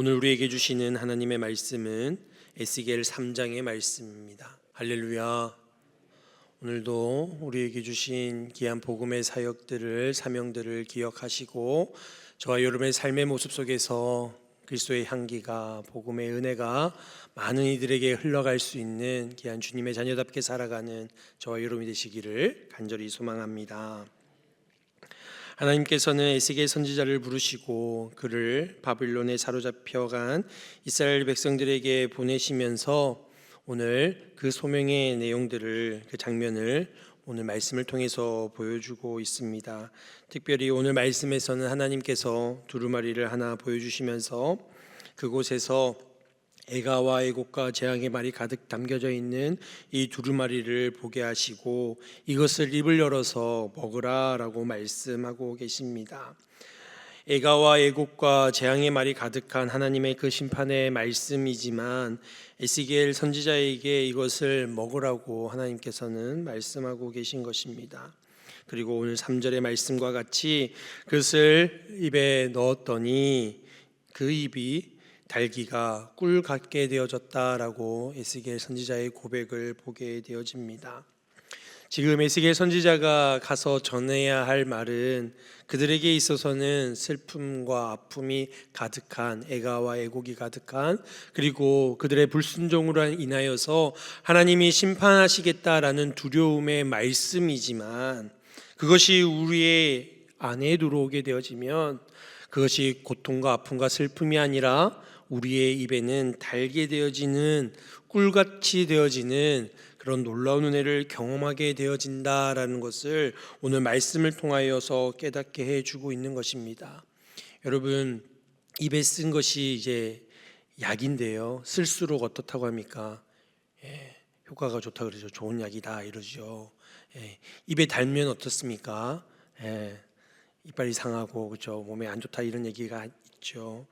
오늘 우리에게 주시는 하나님의 말씀은 에스겔 3장의 말씀입니다. 할렐루야. 오늘도 우리에게 주신 귀한 복음의 사역들을 사명들을 기억하시고 저와 여러분의 삶의 모습 속에서 그리스도의 향기가 복음의 은혜가 많은 이들에게 흘러갈 수 있는 귀한 주님의 자녀답게 살아가는 저와 여러분이 되시기를 간절히 소망합니다. 하나님께서는 에스겔 선지자를 부르시고 그를 바빌론에 사로잡혀간 이스라엘 백성들에게 보내시면서 오늘 그 소명의 내용들을 그 장면을 오늘 말씀을 통해서 보여주고 있습니다. 특별히 오늘 말씀에서는 하나님께서 두루마리를 하나 보여주시면서 그곳에서 애가와 애곡과 재앙의 말이 가득 담겨져 있는 이 두루마리를 보게 하시고 이것을 입을 열어서 먹으라라고 말씀하고 계십니다. 애가와 애곡과 재앙의 말이 가득한 하나님의 그 심판의 말씀이지만 에스겔 선지자에게 이것을 먹으라고 하나님께서는 말씀하고 계신 것입니다. 그리고 오늘 3절의 말씀과 같이 그것을 입에 넣었더니 그 입이 달기가 꿀 같게 되어졌다라고 에스겔 선지자의 고백을 보게 되어집니다. 지금 에스겔 선지자가 가서 전해야 할 말은 그들에게 있어서는 슬픔과 아픔이 가득한 애가와 애곡이 가득한 그리고 그들의 불순종으로 인하여서 하나님이 심판하시겠다라는 두려움의 말씀이지만 그것이 우리의 안에 들어오게 되어지면 그것이 고통과 아픔과 슬픔이 아니라 우리의 입에는 달게 되어지는 꿀같이 되어지는 그런 놀라운 은혜를 경험하게 되어진다라는 것을 오늘 말씀을 통하여서 깨닫게 해주고 있는 것입니다. 여러분 입에 쓴 것이 이제 약인데요. 쓸수록 어떻다고 합니까? 예, 효과가 좋다 그러죠. 좋은 약이다 이러죠. 예, 입에 달면 어떻습니까? 예, 이빨이 상하고 그렇죠. 몸에 안 좋다 이런 얘기가 있죠.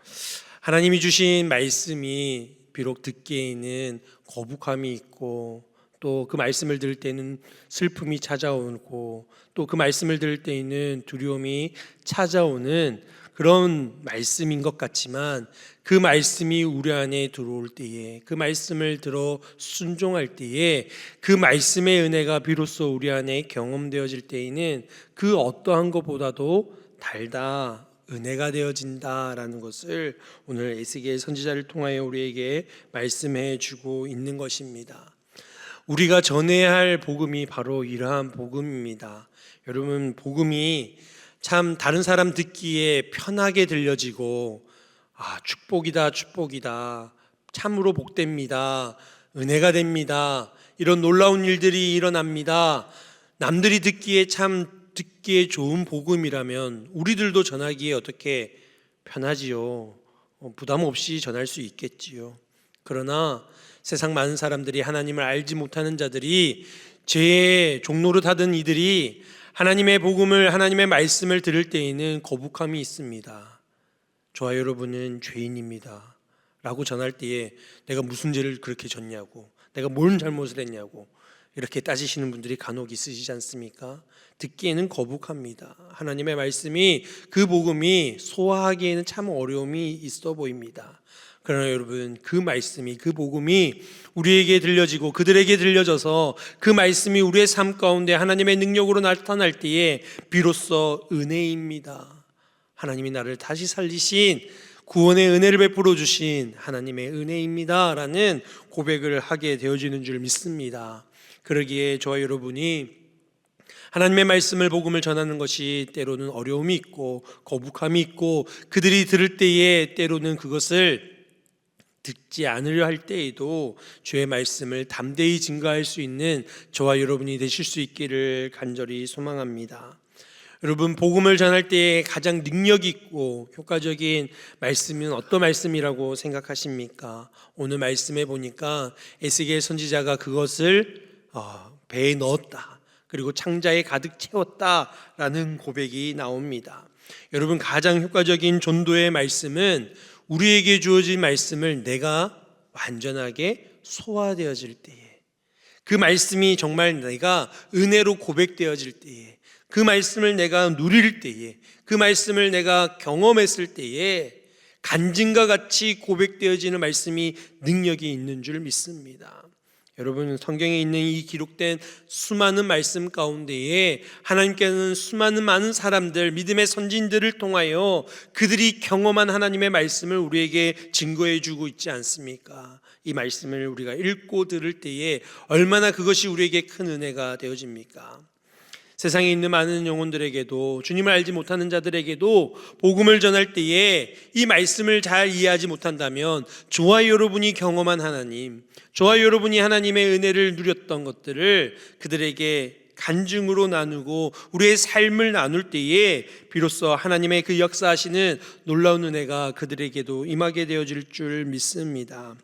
하나님이 주신 말씀이 비록 듣기에는 거북함이 있고 또 그 말씀을 들을 때는 슬픔이 찾아오고 또 그 말씀을 들을 때에는 두려움이 찾아오는 그런 말씀인 것 같지만 그 말씀이 우리 안에 들어올 때에 그 말씀을 들어 순종할 때에 그 말씀의 은혜가 비로소 우리 안에 경험되어질 때에는 그 어떠한 것보다도 달다 은혜가 되어진다라는 것을 오늘 에스겔 선지자를 통하여 우리에게 말씀해 주고 있는 것입니다. 우리가 전해야 할 복음이 바로 이러한 복음입니다. 여러분 복음이 참 다른 사람 듣기에 편하게 들려지고 아 축복이다 축복이다 참으로 복됩니다 은혜가 됩니다 이런 놀라운 일들이 일어납니다 남들이 듣기에 참 듣기에 좋은 복음이라면 우리들도 전하기에 어떻게 편하지요 어, 부담 없이 전할 수 있겠지요 그러나 세상 많은 사람들이 하나님을 알지 못하는 자들이 죄의 종로를 타던 이들이 하나님의 복음을 하나님의 말씀을 들을 때에는 거북함이 있습니다. 저와 여러분은 죄인입니다. 라고 전할 때에 내가 무슨 죄를 그렇게 졌냐고 내가 뭔 잘못을 했냐고 이렇게 따지시는 분들이 간혹 있으시지 않습니까? 듣기에는 거북합니다. 하나님의 말씀이 그 복음이 소화하기에는 참 어려움이 있어 보입니다. 그러나 여러분 그 말씀이 그 복음이 우리에게 들려지고 그들에게 들려져서 그 말씀이 우리의 삶 가운데 하나님의 능력으로 나타날 때에 비로소 은혜입니다. 하나님이 나를 다시 살리신 구원의 은혜를 베풀어 주신 하나님의 은혜입니다라는 고백을 하게 되어지는 줄 믿습니다. 그러기에 저와 여러분이 하나님의 말씀을 복음을 전하는 것이 때로는 어려움이 있고 거북함이 있고 그들이 들을 때에 때로는 그것을 듣지 않으려 할 때에도 주의 말씀을 담대히 증거할 수 있는 저와 여러분이 되실 수 있기를 간절히 소망합니다. 여러분 복음을 전할 때 가장 능력 있고 효과적인 말씀은 어떤 말씀이라고 생각하십니까? 오늘 말씀해 보니까 에스겔 선지자가 그것을 어, 배에 넣었다. 그리고 창자에 가득 채웠다라는 고백이 나옵니다. 여러분 가장 효과적인 전도의 말씀은 우리에게 주어진 말씀을 내가 완전하게 소화되어질 때에 그 말씀이 정말 내가 은혜로 고백되어질 때에 그 말씀을 내가 누릴 때에 그 말씀을 내가 경험했을 때에 간증과 같이 고백되어지는 말씀이 능력이 있는 줄 믿습니다. 여러분 성경에 있는 이 기록된 수많은 말씀 가운데에 하나님께서는 수많은 많은 사람들 믿음의 선진들을 통하여 그들이 경험한 하나님의 말씀을 우리에게 증거해 주고 있지 않습니까? 이 말씀을 우리가 읽고 들을 때에 얼마나 그것이 우리에게 큰 은혜가 되어집니까? 세상에 있는 많은 영혼들에게도 주님을 알지 못하는 자들에게도 복음을 전할 때에 이 말씀을 잘 이해하지 못한다면 저와 여러분이 경험한 하나님, 저와 여러분이 하나님의 은혜를 누렸던 것들을 그들에게 간증으로 나누고 우리의 삶을 나눌 때에 비로소 하나님의 그 역사하시는 놀라운 은혜가 그들에게도 임하게 되어질 줄 믿습니다.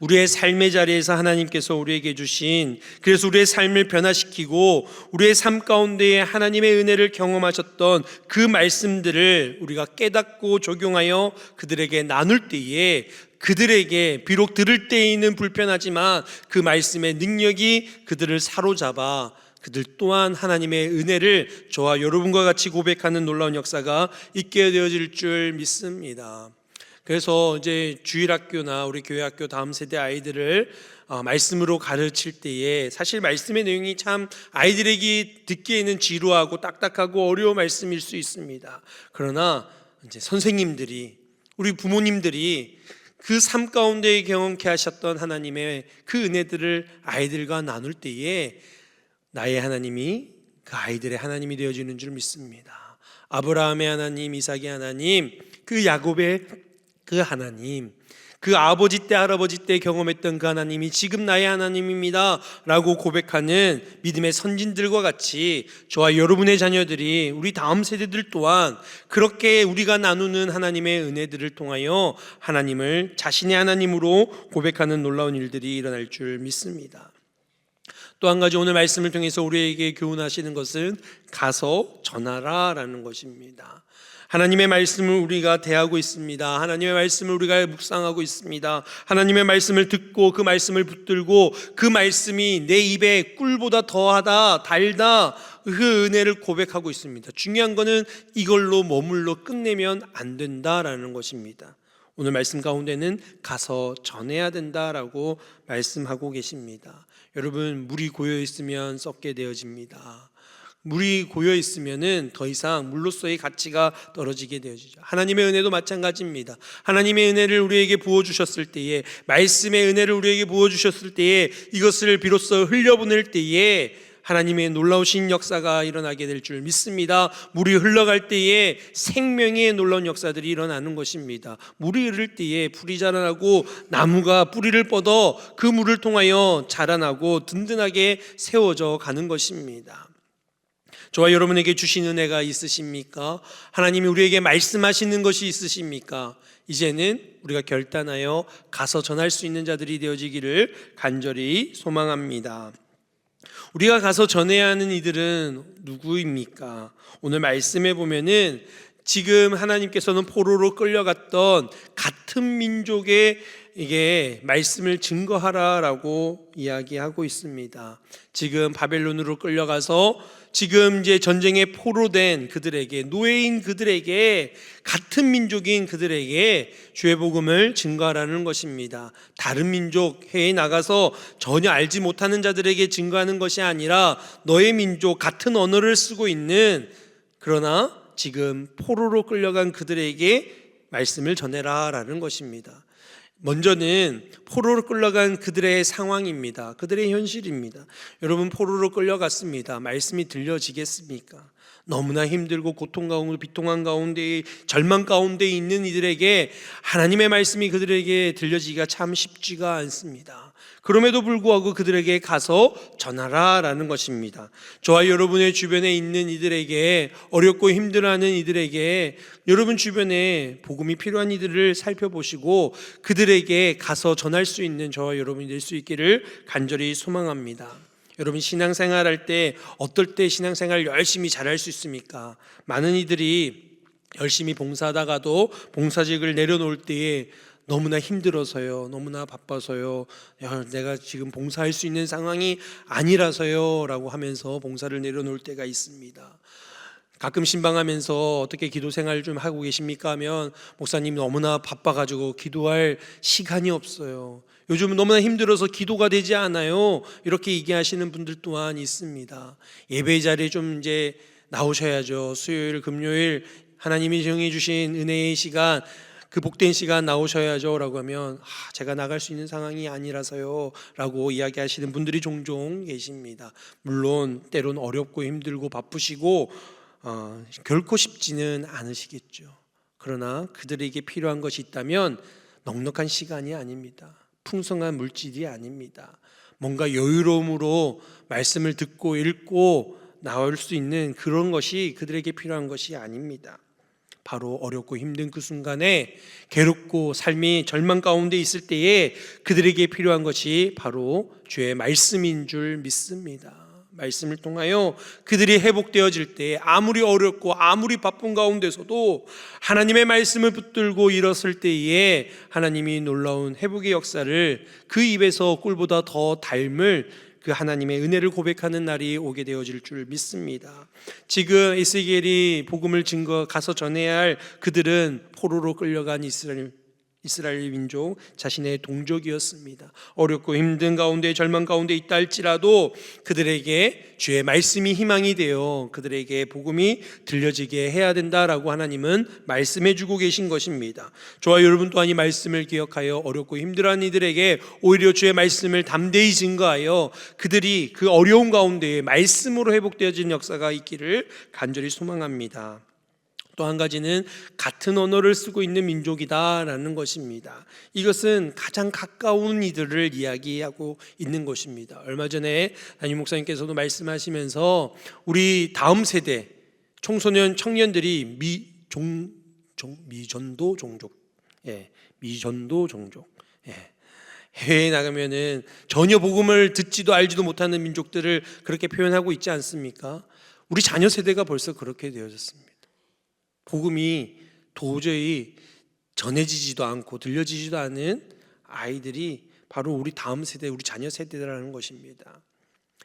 우리의 삶의 자리에서 하나님께서 우리에게 주신 그래서 우리의 삶을 변화시키고 우리의 삶 가운데에 하나님의 은혜를 경험하셨던 그 말씀들을 우리가 깨닫고 적용하여 그들에게 나눌 때에 그들에게 비록 들을 때에는 불편하지만 그 말씀의 능력이 그들을 사로잡아 그들 또한 하나님의 은혜를 저와 여러분과 같이 고백하는 놀라운 역사가 있게 되어질 줄 믿습니다. 그래서 이제 주일학교나 우리 교회 학교 다음 세대 아이들을 어, 말씀으로 가르칠 때에 사실 말씀의 내용이 참 아이들에게 듣기에는 지루하고 딱딱하고 어려운 말씀일 수 있습니다. 그러나 이제 선생님들이 우리 부모님들이 그 삶 가운데 경험케 하셨던 하나님의 그 은혜들을 아이들과 나눌 때에 나의 하나님이 그 아이들의 하나님이 되어지는 줄 믿습니다. 아브라함의 하나님, 이삭의 하나님, 그 야곱의 그 하나님, 그 아버지 때 할아버지 때 경험했던 그 하나님이 지금 나의 하나님입니다. 라고 고백하는 믿음의 선진들과 같이 저와 여러분의 자녀들이 우리 다음 세대들 또한 그렇게 우리가 나누는 하나님의 은혜들을 통하여 하나님을 자신의 하나님으로 고백하는 놀라운 일들이 일어날 줄 믿습니다. 또 한 가지 오늘 말씀을 통해서 우리에게 교훈하시는 것은 가서 전하라 라는 것입니다. 하나님의 말씀을 우리가 대하고 있습니다. 하나님의 말씀을 우리가 묵상하고 있습니다. 하나님의 말씀을 듣고 그 말씀을 붙들고 그 말씀이 내 입에 꿀보다 더하다, 달다, 그 은혜를 고백하고 있습니다. 중요한 것은 이걸로 머물러 끝내면 안 된다라는 것입니다. 오늘 말씀 가운데는 가서 전해야 된다라고 말씀하고 계십니다. 여러분, 물이 고여 있으면 썩게 되어집니다. 물이 고여 있으면은 더 이상 물로서의 가치가 떨어지게 되어지죠. 하나님의 은혜도 마찬가지입니다. 하나님의 은혜를 우리에게 부어 주셨을 때에 말씀의 은혜를 우리에게 부어 주셨을 때에 이것을 비로소 흘려보낼 때에 하나님의 놀라우신 역사가 일어나게 될 줄 믿습니다. 물이 흘러갈 때에 생명의 놀라운 역사들이 일어나는 것입니다. 물이 흐를 때에 풀이 자라나고 나무가 뿌리를 뻗어 그 물을 통하여 자라나고 든든하게 세워져 가는 것입니다. 저와 여러분에게 주신 은혜가 있으십니까? 하나님이 우리에게 말씀하시는 것이 있으십니까? 이제는 우리가 결단하여 가서 전할 수 있는 자들이 되어지기를 간절히 소망합니다. 우리가 가서 전해야 하는 이들은 누구입니까? 오늘 말씀해 보면은 지금 하나님께서는 포로로 끌려갔던 같은 민족의 이게 말씀을 증거하라라고 이야기하고 있습니다. 지금 바벨론으로 끌려가서 지금 이제 전쟁에 포로된 그들에게 노예인 그들에게 같은 민족인 그들에게 주의 복음을 증거하라는 것입니다. 다른 민족 해에 나가서 전혀 알지 못하는 자들에게 증거하는 것이 아니라 너의 민족 같은 언어를 쓰고 있는 그러나 지금 포로로 끌려간 그들에게 말씀을 전해라라는 것입니다. 먼저는 포로로 끌려간 그들의 상황입니다. 그들의 현실입니다. 여러분 포로로 끌려갔습니다. 말씀이 들려지겠습니까? 너무나 힘들고 고통 가운데 비통한 가운데 절망 가운데 있는 이들에게 하나님의 말씀이 그들에게 들려지기가 참 쉽지가 않습니다. 그럼에도 불구하고 그들에게 가서 전하라라는 것입니다. 저와 여러분의 주변에 있는 이들에게 어렵고 힘들어하는 이들에게 여러분 주변에 복음이 필요한 이들을 살펴보시고 그들에게 가서 전할 수 있는 저와 여러분이 될 수 있기를 간절히 소망합니다. 여러분 신앙생활 할때 어떨 때 신앙생활 열심히 잘할 수 있습니까? 많은 이들이 열심히 봉사하다가도 봉사직을 내려놓을 때에 너무나 힘들어서요. 너무나 바빠서요. 야, 내가 지금 봉사할 수 있는 상황이 아니라서요. 라고 하면서 봉사를 내려놓을 때가 있습니다. 가끔 신방하면서 어떻게 기도 생활 좀 하고 계십니까 하면 목사님 너무나 바빠가지고 기도할 시간이 없어요. 요즘 너무나 힘들어서 기도가 되지 않아요. 이렇게 얘기하시는 분들 또한 있습니다. 예배 자리에 좀 이제 나오셔야죠. 수요일, 금요일 하나님이 정해 주신 은혜의 시간 그 복된 시간 나오셔야죠 라고 하면 아, 제가 나갈 수 있는 상황이 아니라서요 라고 이야기하시는 분들이 종종 계십니다. 물론 때론 어렵고 힘들고 바쁘시고 어, 결코 쉽지는 않으시겠죠. 그러나 그들에게 필요한 것이 있다면 넉넉한 시간이 아닙니다. 풍성한 물질이 아닙니다. 뭔가 여유로움으로 말씀을 듣고 읽고 나올 수 있는 그런 것이 그들에게 필요한 것이 아닙니다. 바로 어렵고 힘든 그 순간에 괴롭고 삶이 절망 가운데 있을 때에 그들에게 필요한 것이 바로 주의 말씀인 줄 믿습니다. 말씀을 통하여 그들이 회복되어질 때 아무리 어렵고 아무리 바쁜 가운데서도 하나님의 말씀을 붙들고 일었을 때에 하나님이 놀라운 회복의 역사를 그 입에서 꿀보다 더 닮을 그 하나님의 은혜를 고백하는 날이 오게 되어질 줄 믿습니다. 지금 에스겔이 복음을 증거 가서 전해야 할 그들은 포로로 끌려간 이스라엘 이스라엘 민족 자신의 동족이었습니다. 어렵고 힘든 가운데 절망 가운데 있다 할지라도 그들에게 주의 말씀이 희망이 되어 그들에게 복음이 들려지게 해야 된다라고 하나님은 말씀해 주고 계신 것입니다. 저와 여러분 또한 이 말씀을 기억하여 어렵고 힘들어하는 이들에게 오히려 주의 말씀을 담대히 증거하여 그들이 그 어려운 가운데 말씀으로 회복되어진 역사가 있기를 간절히 소망합니다. 또한 가지는 같은 언어를 쓰고 있는 민족이다라는 것입니다. 이것은 가장 가까운 이들을 이야기하고 있는 것입니다. 얼마 전에 담임 목사님께서도 말씀하시면서 우리 다음 세대 청소년 청년들이 미종 종, 미전도 종족, 예, 미전도 종족, 예. 해외에 나가면은 전혀 복음을 듣지도 알지도 못하는 민족들을 그렇게 표현하고 있지 않습니까? 우리 자녀 세대가 벌써 그렇게 되어졌습니다. 복음이 도저히 전해지지도 않고 들려지지도 않은 아이들이 바로 우리 다음 세대, 우리 자녀 세대라는 것입니다.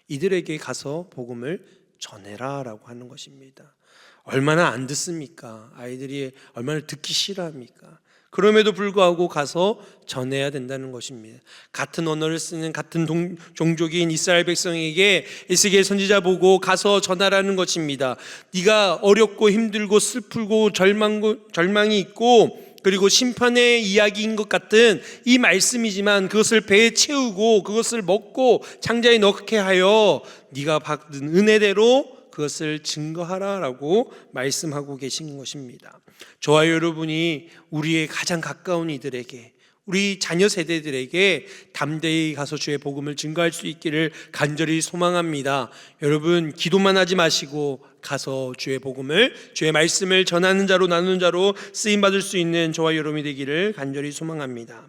이들에게 가서 복음을 전해라라고 하는 것입니다. 얼마나 안 듣습니까? 아이들이 얼마나 듣기 싫어합니까? 그럼에도 불구하고 가서 전해야 된다는 것입니다. 같은 언어를 쓰는 같은 동, 종족인 이스라엘 백성에게 에스겔 선지자 보고 가서 전하라는 것입니다. 네가 어렵고 힘들고 슬프고 절망, 절망이 있고 그리고 심판의 이야기인 것 같은 이 말씀이지만 그것을 배에 채우고 그것을 먹고 창자에 넣게 하여 네가 받은 은혜대로 그것을 증거하라라고 말씀하고 계신 것입니다. 저와 여러분이 우리의 가장 가까운 이들에게 우리 자녀 세대들에게 담대히 가서 주의 복음을 증거할 수 있기를 간절히 소망합니다. 여러분 기도만 하지 마시고 가서 주의 복음을 주의 말씀을 전하는 자로 나누는 자로 쓰임 받을 수 있는 저와 여러분이 되기를 간절히 소망합니다.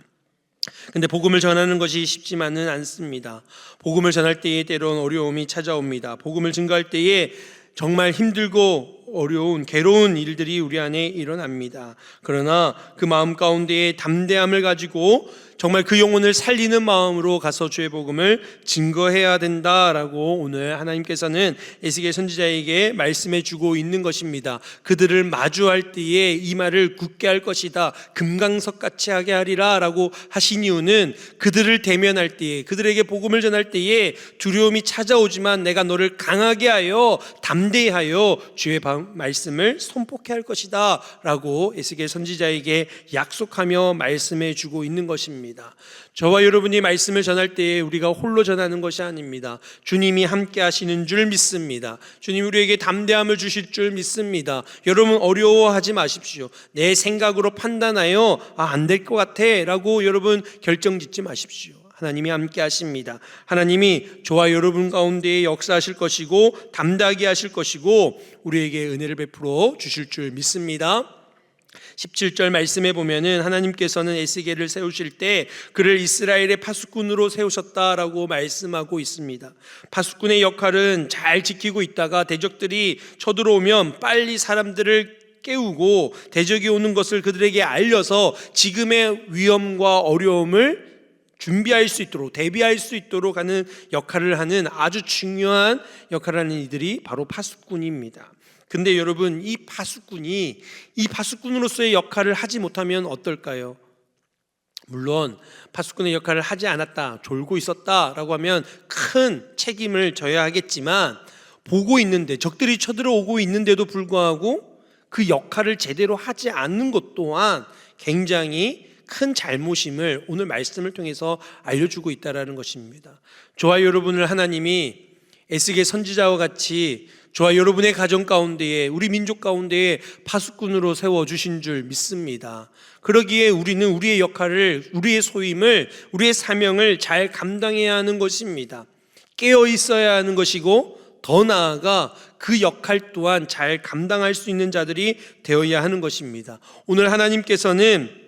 근데 복음을 전하는 것이 쉽지만은 않습니다. 복음을 전할 때에 때론 어려움이 찾아옵니다. 복음을 증거할 때에 정말 힘들고 어려운 괴로운 일들이 우리 안에 일어납니다. 그러나 그 마음 가운데에 담대함을 가지고 정말 그 영혼을 살리는 마음으로 가서 주의 복음을 증거해야 된다라고 오늘 하나님께서는 에스겔 선지자에게 말씀해 주고 있는 것입니다. 그들을 마주할 때에 이 말을 굳게 할 것이다. 금강석 같이 하게 하리라라고 하신 이유는 그들을 대면할 때에 그들에게 복음을 전할 때에 두려움이 찾아오지만 내가 너를 강하게 하여 담대히 하여 주의 말씀을 손폭해 할 것이다라고 에스겔 선지자에게 약속하며 말씀해 주고 있는 것입니다. 저와 여러분이 말씀을 전할 때에 우리가 홀로 전하는 것이 아닙니다. 주님이 함께 하시는 줄 믿습니다. 주님 우리에게 담대함을 주실 줄 믿습니다. 여러분 어려워하지 마십시오. 내 생각으로 판단하여 아, 안 될 것 같아 라고 여러분 결정 짓지 마십시오. 하나님이 함께 하십니다. 하나님이 저와 여러분 가운데 역사하실 것이고 담대하게 하실 것이고 우리에게 은혜를 베풀어 주실 줄 믿습니다. 17절 말씀에 보면은 하나님께서는 에스겔을 세우실 때 그를 이스라엘의 파수꾼으로 세우셨다라고 말씀하고 있습니다. 파수꾼의 역할은 잘 지키고 있다가 대적들이 쳐들어오면 빨리 사람들을 깨우고 대적이 오는 것을 그들에게 알려서 지금의 위험과 어려움을 준비할 수 있도록 대비할 수 있도록 하는 역할을 하는 아주 중요한 역할을 하는 이들이 바로 파수꾼입니다. 근데 여러분 이 파수꾼이 이 파수꾼으로서의 역할을 하지 못하면 어떨까요? 물론 파수꾼의 역할을 하지 않았다, 졸고 있었다라고 하면 큰 책임을 져야 하겠지만 보고 있는데 적들이 쳐들어오고 있는데도 불구하고 그 역할을 제대로 하지 않는 것 또한 굉장히 큰 잘못임을 오늘 말씀을 통해서 알려주고 있다라는 것입니다. 저와 여러분을 하나님이 에스겔 선지자와 같이 저와 여러분의 가정 가운데에 우리 민족 가운데에 파수꾼으로 세워 주신 줄 믿습니다. 그러기에 우리는 우리의 역할을 우리의 소임을 우리의 사명을 잘 감당해야 하는 것입니다. 깨어 있어야 하는 것이고 더 나아가 그 역할 또한 잘 감당할 수 있는 자들이 되어야 하는 것입니다. 오늘 하나님께서는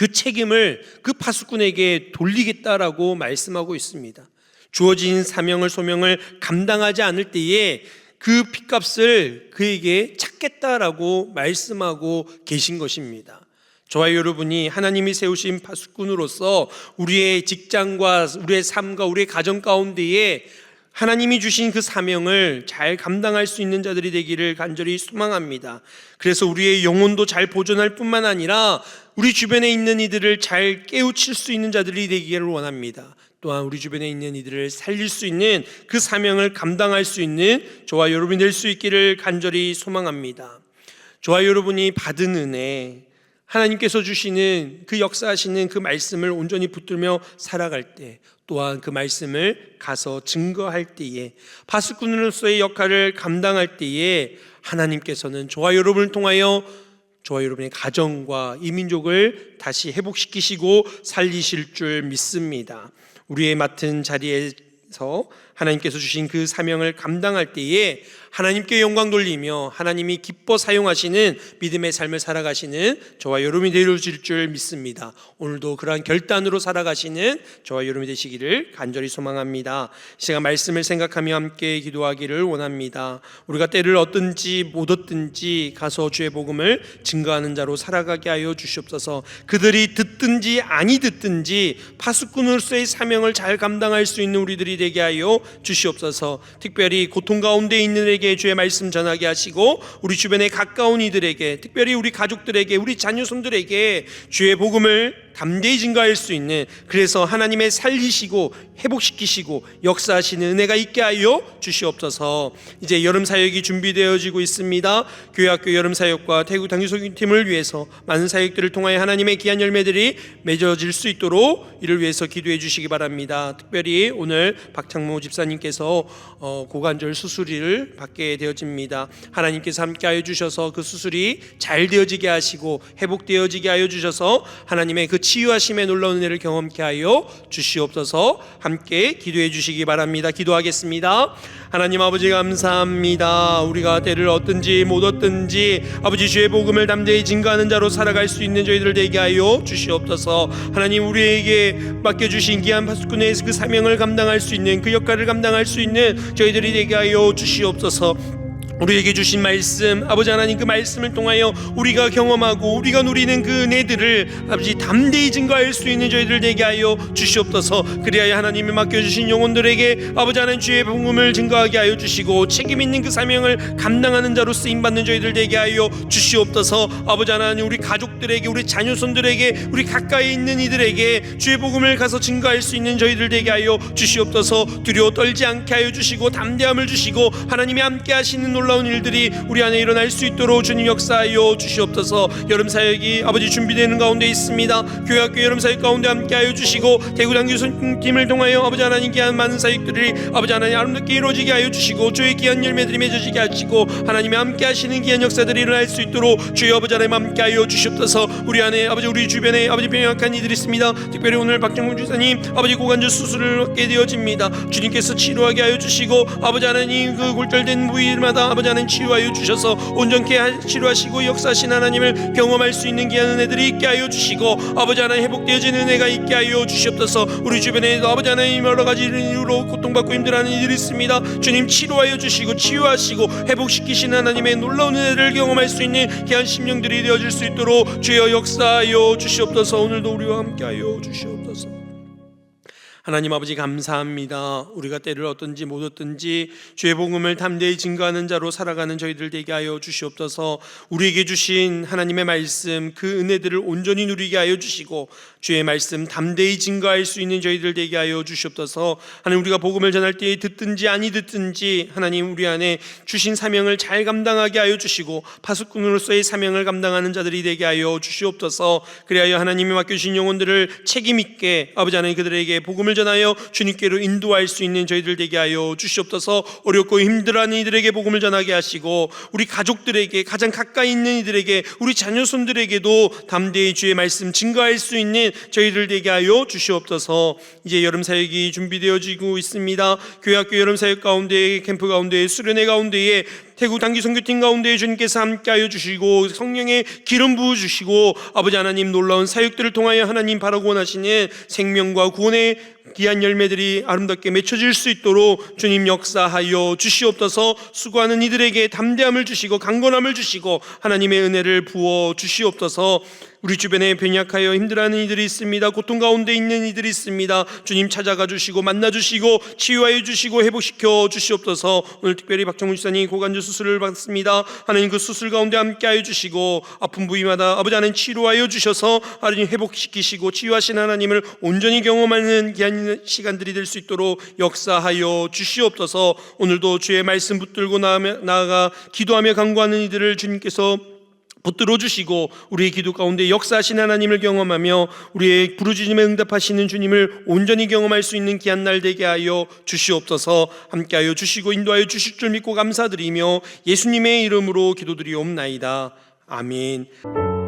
그 책임을 그 파수꾼에게 돌리겠다라고 말씀하고 있습니다. 주어진 사명을 소명을 감당하지 않을 때에 그 핏값을 그에게 찾겠다라고 말씀하고 계신 것입니다. 저와 여러분이 하나님이 세우신 파수꾼으로서 우리의 직장과 우리의 삶과 우리의 가정 가운데에 하나님이 주신 그 사명을 잘 감당할 수 있는 자들이 되기를 간절히 소망합니다. 그래서 우리의 영혼도 잘 보존할 뿐만 아니라 우리 주변에 있는 이들을 잘 깨우칠 수 있는 자들이 되기를 원합니다. 또한 우리 주변에 있는 이들을 살릴 수 있는 그 사명을 감당할 수 있는 저와 여러분이 될 수 있기를 간절히 소망합니다. 저와 여러분이 받은 은혜, 하나님께서 주시는 그 역사하시는 그 말씀을 온전히 붙들며 살아갈 때 또한 그 말씀을 가서 증거할 때에 파수꾼으로서의 역할을 감당할 때에 하나님께서는 저와 여러분을 통하여 저와 여러분의 가정과 이 민족을 다시 회복시키시고 살리실 줄 믿습니다. 우리의 맡은 자리에서 하나님께서 주신 그 사명을 감당할 때에 하나님께 영광 돌리며 하나님이 기뻐 사용하시는 믿음의 삶을 살아가시는 저와 여러분이 되어질 줄 믿습니다. 오늘도 그러한 결단으로 살아가시는 저와 여러분이 되시기를 간절히 소망합니다. 이 시간 말씀을 생각하며 함께 기도하기를 원합니다. 우리가 때를 얻든지 못 얻든지 가서 주의 복음을 증거하는 자로 살아가게 하여 주시옵소서. 그들이 듣든지 아니 듣든지 파수꾼으로서의 사명을 잘 감당할 수 있는 우리들이 되게 하여 주시옵소서. 특별히 고통 가운데 있는 이들에게 주의 말씀 전하게 하시고 우리 주변에 가까운 이들에게 특별히 우리 가족들에게 우리 자녀손들에게 주의 복음을 담대히 증거할 수 있는 그래서 하나님의 살리시고 회복시키시고 역사하시는 은혜가 있게 하여 주시옵소서. 이제 여름 사역이 준비되어지고 있습니다. 교회학교 여름 사역과 태국 당규 소개팀을 위해서 많은 사역들을 통하여 하나님의 귀한 열매들이 맺어질 수 있도록 이를 위해서 기도해 주시기 바랍니다. 특별히 오늘 박창모 집사님께서 어, 고관절 수술을 받게 되어집니다. 하나님께서 함께하여 주셔서 그 수술이 잘 되어지게 하시고 회복되어지게 하여 주셔서 하나님의 그 치유하심의 놀라운 은혜를 경험케 하여 주시옵소서. 함께 기도해 주시기 바랍니다. 기도하겠습니다. 하나님 아버지 감사합니다. 우리가 때를 얻든지 못 얻든지 아버지 주의 복음을 담대히 증거하는 자로 살아갈 수 있는 저희들 되게 하여 주시옵소서. 하나님 우리에게 맡겨 주신 귀한 파수꾼의 그 사명을 감당할 수 있는 그 역할을 감당할 수 있는 저희들이 되게 하여 주시옵소서. 우리에게 주신 말씀 아버지 하나님 그 말씀을 통하여 우리가 경험하고 우리가 누리는 그 은혜들을 아버지 담대히 증거할 수 있는 저희들 되게 하여 주시옵소서. 그리하여 하나님이 맡겨주신 영혼들에게 아버지 하나님 주의 복음을 증거하게 하여 주시고 책임 있는 그 사명을 감당하는 자로 쓰임 받는 저희들 되게 하여 주시옵소서. 아버지 하나님 우리 가족들에게 우리 자녀손들에게 우리 가까이 있는 이들에게 주의 복음을 가서 증거할 수 있는 저희들 되게 하여 주시옵소서. 두려워 떨지 않게 하여 주시고 담대함을 주시고 하나님이 함께 하시는 놀라 놀라운 일들이 우리 안에 일어날 수 있도록 주님 역사하여 주시옵소서. 여름 사역이 아버지 준비되는 가운데 있습니다. 교회학교 여름 사역 가운데 함께하여 주시고 대구 당교 팀을 통하여 아버지 하나님 귀한 많은 사역들이 아버지 하나님 아름답게 이루어지게 하여 주시고 주의 귀한 열매들이 맺어지게 하시고 하나님이 함께 하시는 귀한 역사들이 일어날 수 있도록 주의 아버지 하나님 함께하여 주시옵소서. 우리 안에 아버지 우리 주변에 아버지 병약한 이들이 있습니다. 특별히 오늘 박정훈 주사님 아버지 고관절 수술을 얻게 되어집니다. 주님께서 치료하게 하여 주시고 아버지 하나님 그 골절된 부위마다 아버지 하나님 치유하여 주셔서 온전케 치료하시고 역사하신 하나님을 경험할 수 있는 귀한 은혜들이 있게 하여 주시고 아버지 하나님 회복되어지는 은혜가 있게 하여 주시옵소서. 우리 주변에도 아버지 하나님 여러 가지 이유로 고통받고 힘들어하는 이들이 있습니다. 주님 치료하여 주시고 치유하시고 회복시키시는 하나님의 놀라운 은혜를 경험할 수 있는 귀한 심령들이 되어질 수 있도록 주여 역사하여 주시옵소서. 오늘도 우리와 함께하여 주시옵소서 하나님 아버지 감사합니다. 우리가 때를 얻든지 못 얻든지 주의 복음을 담대히 증거하는 자로 살아가는 저희들 되게 하여 주시옵소서. 우리에게 주신 하나님의 말씀 그 은혜들을 온전히 누리게 하여 주시고 주의 말씀 담대히 증거할 수 있는 저희들 되게 하여 주시옵소서. 하나님 우리가 복음을 전할 때에 듣든지 아니 듣든지 하나님 우리 안에 주신 사명을 잘 감당하게 하여 주시고 파수꾼으로서의 사명을 감당하는 자들이 되게 하여 주시옵소서. 그리하여 하나님이 맡겨주신 영혼들을 책임 있게 아버지 하나님 그들에게 복음을 전하여 주님께로 인도할 수 있는 저희들 되게 하여 주시옵소서. 어렵고 힘들어하는 이들에게 복음을 전하게 하시고 우리 가족들에게 가장 가까이 있는 이들에게 우리 자녀손들에게도 담대히 주의 말씀 증거할 수 있는 저희들 되게 하여 주시옵소서. 이제 여름 사역이 준비되어지고 있습니다. 교회 학교 여름 사역 가운데 캠프 가운데 수련회 가운데에 태국 단기 선교팀 가운데 주님께서 함께하여 주시고 성령의 기름 부어 주시고 아버지 하나님 놀라운 사역들을 통하여 하나님 바라고 원하시는 생명과 구원의 귀한 열매들이 아름답게 맺혀질 수 있도록 주님 역사하여 주시옵소서. 수고하는 이들에게 담대함을 주시고 강건함을 주시고 하나님의 은혜를 부어 주시옵소서 우리 주변에 변약하여 힘들어하는 이들이 있습니다. 고통 가운데 있는 이들이 있습니다. 주님 찾아가 주시고 만나 주시고 치유하여 주시고 회복시켜 주시옵소서. 오늘 특별히 박정훈 지사님 고관절 수술을 받습니다. 하나님 그 수술 가운데 함께하여 주시고 아픈 부위마다 아버지 하나님 치료하여 주셔서 하나님 회복시키시고 치유하신 하나님을 온전히 경험하는 귀한 시간들이 될 수 있도록 역사하여 주시옵소서. 오늘도 주의 말씀 붙들고 나아가 기도하며 간구하는 이들을 주님께서 붙들어 주시고 우리의 기도 가운데 역사하신 하나님을 경험하며 우리의 부르짖음에 응답하시는 주님을 온전히 경험할 수 있는 귀한 날 되게 하여 주시옵소서 함께하여 주시고 인도하여 주실 줄 믿고 감사드리며 예수님의 이름으로 기도드리옵나이다 아멘.